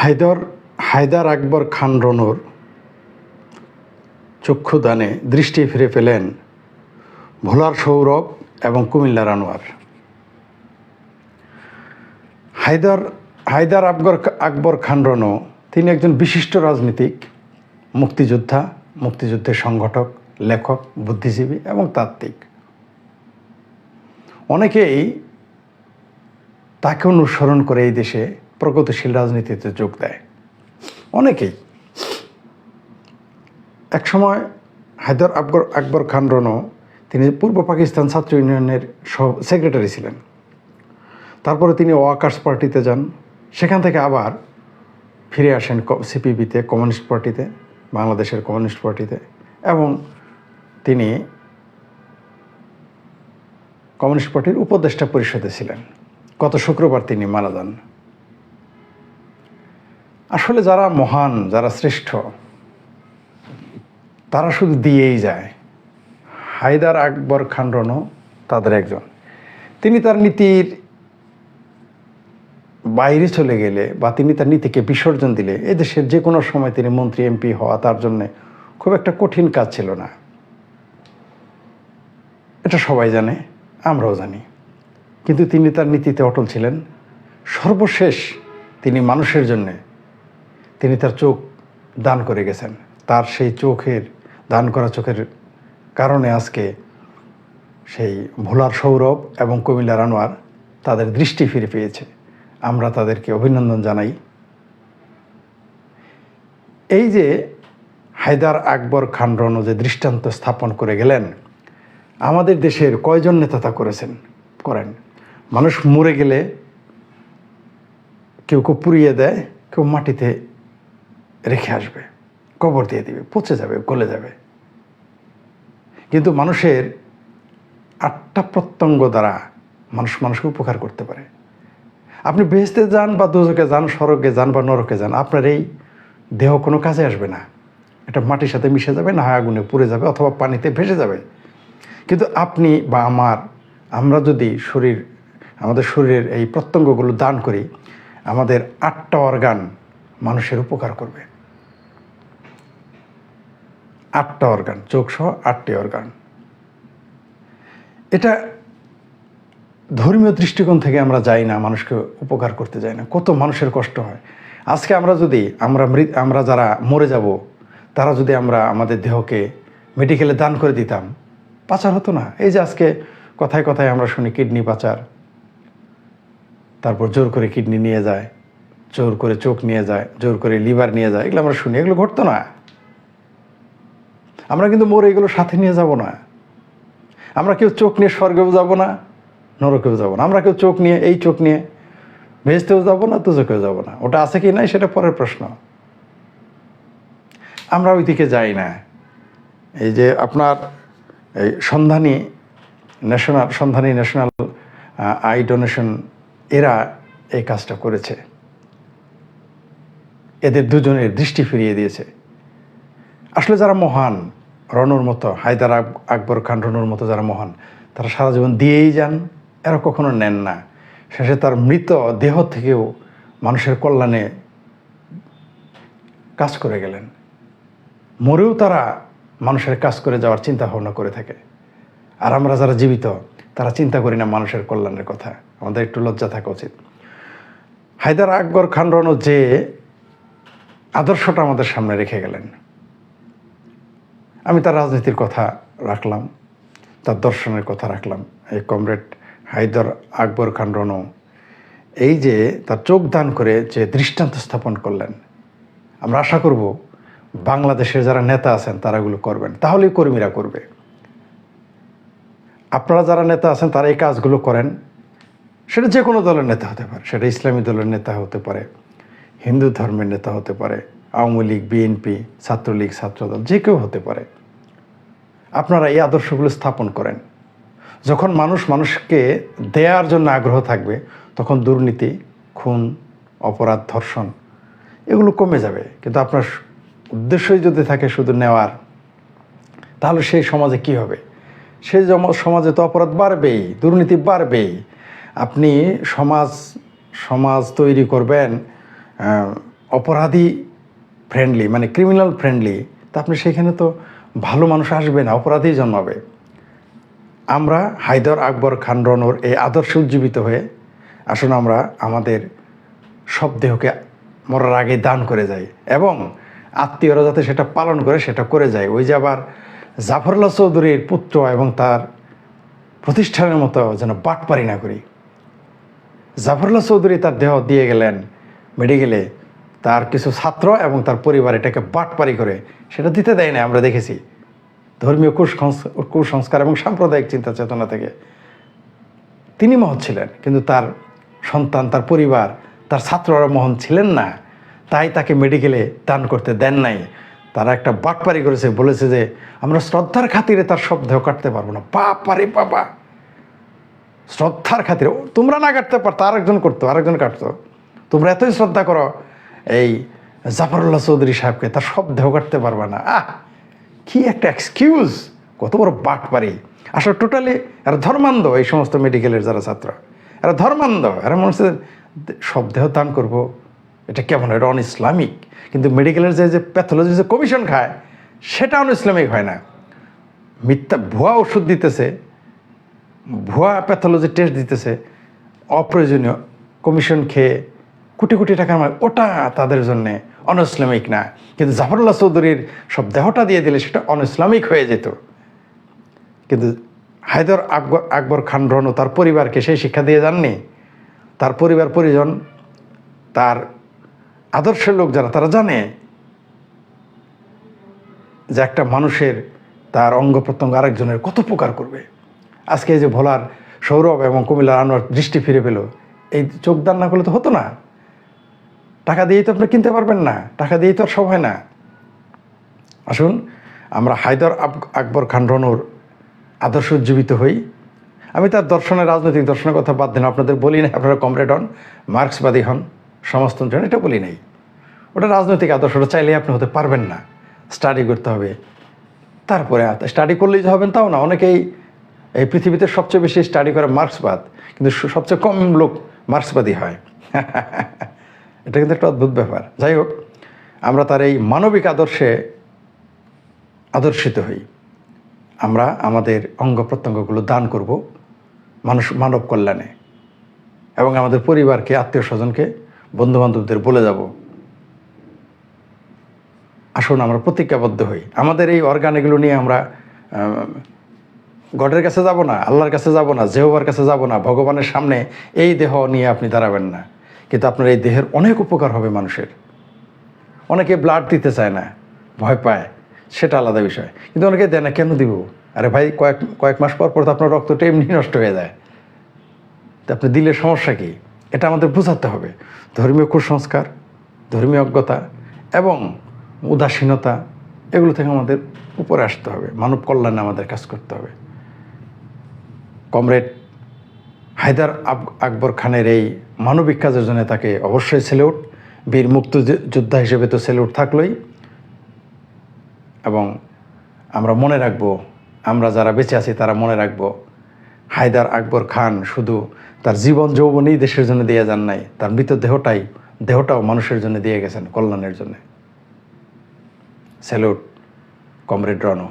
হায়দর, হায়দার আকবর খান রনুর চক্ষুদানে দৃষ্টি ফিরে পেলেন ভোলার সৌরভ এবং কুমিল্লার আনোয়ার। হায়দার হায়দার আকবর আকবর খান রনু তিনি একজন বিশিষ্ট রাজনীতিক, মুক্তিযোদ্ধা, মুক্তিযুদ্ধের সংগঠক, লেখক, বুদ্ধিজীবী এবং তাত্ত্বিক। অনেকেই তাকে অনুসরণ করে এই দেশে প্রগতিশীল রাজনীতিতে যোগ দেয়। অনেকেই। একসময় হায়দার আকবর আকবর খান রনো তিনি পূর্ব পাকিস্তান ছাত্র ইউনিয়নের সেক্রেটারি ছিলেন। তারপরে তিনি ওয়াকার্স পার্টিতে যান। সেখান থেকে আবার ফিরে আসেন সিপিবিতে কমিউনিস্ট পার্টিতে, বাংলাদেশের কমিউনিস্ট পার্টিতে এবং তিনি কমিউনিস্ট পার্টির উপদেষ্টা পরিষদে ছিলেন। গত শুক্রবার তিনি মারা যান। আসলে যারা মহান, যারা শ্রেষ্ঠ, তারা শুধু দিয়েই যায়। হায়দার আকবর খান রনও তাদের একজন। তিনি তার নীতির বাইরে চলে গেলে বা তিনি তার নীতিকে বিসর্জন দিলে এদেশের যে কোনো সময় তিনি মন্ত্রী, এমপি হওয়া তার জন্যে খুব একটা কঠিন কাজ ছিল না। এটা সবাই জানে, আমরাও জানি। কিন্তু তিনি তার নীতিতে অটল ছিলেন। সর্বশেষ তিনি মানুষের জন্যে তিনি তার চোখ দান করে গেছেন। তার সেই চোখের, দান করা চোখের কারণে আজকে সেই ভোলার সৌরভ এবং কুমিল্লার আনোয়ার তাদের দৃষ্টি ফিরে পেয়েছে। আমরা তাদেরকে অভিনন্দন জানাই। এই যে হায়দার আকবর খান রনু যে দৃষ্টান্ত স্থাপন করে গেলেন, আমাদের দেশের কয়জন নেতা তা করেছেন? করেন। মানুষ মরে গেলে কেউ কেউ পুড়িয়ে দেয়, কেউ মাটিতে রেখে আসবে, কবর দিয়ে দিবে, পচে যাবে, গলে যাবে। কিন্তু মানুষের আটটা প্রত্যঙ্গ দ্বারা মানুষ মানুষকে উপকার করতে পারে। আপনি বেহেস্তে যান বা দুজকে যান সড়কে যান বা নরকে যান, আপনার এই দেহ কোনো কাজে আসবে না। এটা মাটির সাথে মিশে যাবে, না আগুনে পুড়ে যাবে অথবা পানিতে ভেসে যাবে। কিন্তু আপনি বা আমার, আমরা যদি শরীর, আমাদের শরীরের এই প্রত্যঙ্গগুলো দান করি, আমাদের আটটা অর্গান মানুষের উপকার করবে। আটটা অর্গান চোখ সহ আটটি অর্গান এটা ধর্মীয় দৃষ্টিকোণ থেকে আমরা যাই না, মানুষকে উপকার করতে যাই না। কত মানুষের কষ্ট হয়। আজকে আমরা যদি, আমরা মৃত আমরা যারা মরে যাব, তারা যদি আমরা আমাদের দেহকে মেডিকেলে দান করে দিতাম, পাচার হতো না। এই যে আজকে কথায় কথায় আমরা শুনি, কিডনি পাচার। তারপর জোর করে কিডনি নিয়ে যায়, জোর করে চোখ নিয়ে যায়, জোর করে লিভার নিয়ে যায়, এগুলো আমরা শুনি। এগুলো ঘটতো না। আমরা কিন্তু মোর এগুলো সাথে নিয়ে যাব না। আমরা কেউ চোখ নিয়ে স্বর্গেও যাব না, নরকেও যাব না। আমরা কেউ চোখ নিয়ে, এই চোখ নিয়ে ভেজতেও যাব না, তুজোকেও যাব না। ওটা আছে কি নাই সেটা পরের প্রশ্ন। আমরা ওই দিকে যাই না। এই যে আপনার এই সন্ধানী ন্যাশনাল সন্ধানী ন্যাশনাল আই ডোনেশন, এরা এই কাজটা করেছে। এদের দুজনের দৃষ্টি ফিরিয়ে দিয়েছে। আসলে যারা মহান রনুর মতো, হায়দার আকবর খান রনুর মতো যারা মহান, তারা সারা জীবন দিয়েই যান, এরা কখনো নেন না। শেষে তার মৃত দেহ থেকেও মানুষের কল্যাণে কাজ করে গেলেন। মরেও তারা মানুষের কাজ করে যাওয়ার চিন্তা ভাবনা করে থাকে। আর আমরা যারা জীবিত, তারা চিন্তা করি না মানুষের কল্যাণের কথা। আমাদের একটু লজ্জা থাকা উচিত। হায়দার আকবর খান রনু যে আদর্শটা আমাদের সামনে রেখে গেলেন। আমি তার রাজনীতির কথা রাখলাম, তার দর্শনের কথা রাখলাম। এই কমরেড হায়দর আকবর খান রনু, এই যে তার চোখ দান করে যে দৃষ্টান্ত স্থাপন করলেন, আমরা আশা করব বাংলাদেশের যারা নেতা আছেন তারা এগুলো করবেন। তাহলেই কর্মীরা করবে। আপনারা যারা নেতা আছেন তারা এই কাজগুলো করেন। সেটা যে কোনো দলের নেতা হতে পারে, সেটা ইসলামী দলের নেতা হতে পারে, হিন্দু ধর্মের নেতা হতে পারে, আওয়ামী লীগ, বিএনপি, ছাত্রলীগ, ছাত্রদল, যে কেউ হতে পারে। আপনারা এই আদর্শগুলো স্থাপন করেন। যখন মানুষ মানুষকে দেয়ার জন্য আগ্রহ থাকবে, তখন দুর্নীতি, খুন, অপরাধ, ধর্ষণ, এগুলো কমে যাবে। কিন্তু আপনার উদ্দেশ্যই যদি থাকে শুধু নেওয়ার, তাহলে সেই সমাজে কি হবে? সেই সমাজে তো অপরাধ বাড়বেই, দুর্নীতি বাড়বেই। আপনি সমাজ সমাজ তৈরি করবেন অপরাধী ফ্রেন্ডলি মানে ক্রিমিনাল ফ্রেন্ডলি তা আপনি সেখানে তো ভালো মানুষ আসবে না, অপরাধী জন্মাবে। আমরা হায়দর আকবর খান রনর এই আদর্শে উজ্জীবিত হয়ে আসুন আমরা আমাদের সব দেহকে মরার আগে দান করে যাই এবং আত্মীয়রা যাতে সেটা পালন করে, সেটা করে যায়। ওই যে আবার জাফরুল্লাহ চৌধুরীর পুত্র এবং তার প্রতিষ্ঠানের মতো যেন বাটপারি না করি। জাফরুল্লাহ চৌধুরী তার দেহ দিয়ে গেলেন মেডিকেলে। তার কিছু ছাত্র এবং তার পরিবার এটাকে বাটপারি করে, সেটা দিতে দেয় না আমরা দেখেছি। ধর্মীয় কুসংস্কার এবং সাম্প্রদায়িক চিন্তা চেতনা থেকে। তিনি মহৎ ছিলেন, কিন্তু তার সন্তান, তার পরিবার, তার ছাত্ররা মহন ছিলেন না। তাই তাকে মেডিকেলে দান করতে দেন নাই। তারা একটা বাটপারি করেছে, বলেছে যে, আমরা শ্রদ্ধার খাতিরে তার সব দেহ কাটতে পারব না। বাপারে বাবা! শ্রদ্ধার খাতিরে, তোমরা না কাটতে পারতো, আরেকজন করতো, আরেকজন কাটতো। তোমরা এতই শ্রদ্ধা করো এই জাফরুল্লাহ চৌধুরী সাহেবকে তার সব দেহ কাটতে পারবে না। আহ, কি একটা এক্সকিউজ কত বড় বাট পারি আসলে টোটালি এরা ধর্মান্ধ এই সমস্ত মেডিকেলের যারা ছাত্র। এরা ধর্মান্ধ। এরা মনে হচ্ছে সব দেহ দান করব। এটা কেমন? এটা অন ইসলামিক কিন্তু মেডিকেলের যে যে প্যাথোলজি যে কমিশন খায়, সেটা অন ইসলামিক হয় না। মিথ্যা ভুয়া ওষুধ দিতেছে, ভুয়া প্যাথোলজি টেস্ট দিতেছে, অপ্রয়োজনীয় কমিশন খেয়ে কোটি কোটি টাকা মার ওটা তাদের জন্য অনইসলামিক না। কিন্তু জাফরুল্লাহ চৌধুরীর সব দেহটা দিয়ে দিলে সেটা অনইসলামিক হয়ে যেত। কিন্তু হায়দর আকবর আকবর খান রনু তার পরিবারকে সেই শিক্ষা দিয়ে যাননি। তার পরিবার পরিজন, তার আদর্শের লোক যারা, তারা জানে যে একটা মানুষের তার অঙ্গ প্রত্যঙ্গ আরেকজনের কত উপকার করবে। আজকে এই যে ভোলার সৌরভ এবং কুমিল্লার আনোয়ার দৃষ্টি ফিরে পেল, এই যোগদান না করলে তো হতো না। টাকা দিয়েই তো আপনি কিনতে পারবেন না টাকা দিয়েই তো আর সব হয় না। আসুন আমরা হায়দর আকবর খান রনুর আদর্শ উজ্জীবিত হই। আমি তার দর্শনের রাজনৈতিক দর্শনের কথা বাদ দিন আপনাদের বলি না আপনারা কমরেড হন মার্ক্সবাদী হন সমাজতন্ত্র হন, এটা বলি নাই। ওটা রাজনৈতিক আদর্শটা চাইলে আপনি হতে পারবেন না। স্টাডি করতে হবে। তারপরে স্টাডি করলেই যে হবেন তাও না। অনেকেই এই পৃথিবীতে সবচেয়ে বেশি স্টাডি করে মার্ক্সবাদ কিন্তু সবচেয়ে কম লোক মার্ক্সবাদী হয়। এটা কিন্তু একটা অদ্ভুত ব্যাপার। যাই হোক আমরা তার এই মানবিক আদর্শে আদর্শিত হই। আমরা আমাদের অঙ্গ প্রত্যঙ্গগুলো দান করব মানুষ মানব কল্যাণে এবং আমাদের পরিবারকে আত্মীয় স্বজনকে বন্ধুবান্ধবদের বলে যাব আসুন আমরা প্রতিজ্ঞাবদ্ধ হই। আমাদের এই অর্গান এগুলো নিয়ে আমরা আম, গডের কাছে যাব না আল্লাহর কাছে যাব না জেহবার কাছে যাব না ভগবানের সামনে এই দেহ নিয়ে আপনি দাঁড়াবেন না। কিন্তু আপনার এই দেহের অনেক উপকার হবে মানুষের। অনেকে ব্লাড দিতে চায় না, ভয় পায়, সেটা আলাদা বিষয়। কিন্তু অনেকে দেয় না, কেন দিব? আরে ভাই, কয়েক কয়েক মাস পর পর তো আপনার রক্তটা এমনি নষ্ট হয়ে যায়। তা আপনি দিলে সমস্যা কী? এটা আমাদের বোঝাতে হবে। ধর্মীয় কুসংস্কার, ধর্মীয় অজ্ঞতা এবং উদাসীনতা, এগুলো থেকে আমাদের উপরে আসতে হবে। মানব কল্যাণে আমাদের কাজ করতে হবে। কমরেড হায়দার আকবর খানের এই মানবিক কাজের জন্য তাকে অবশ্যই সেলুট বীর মুক্ত যো- যোদ্ধা হিসেবে তো সেলুট থাকলোই। এবং আমরা মনে রাখব, আমরা যারা বেঁচে আছি তারা মনে রাখব, হায়দার আকবর খান শুধু তার জীবন যৌবনই দেশের জন্য দিয়ে যান নাই, তার মৃতদেহটাই, দেহটাও মানুষের জন্য দিয়ে গেছেন কল্যাণের জন্য। Salute comrade Rono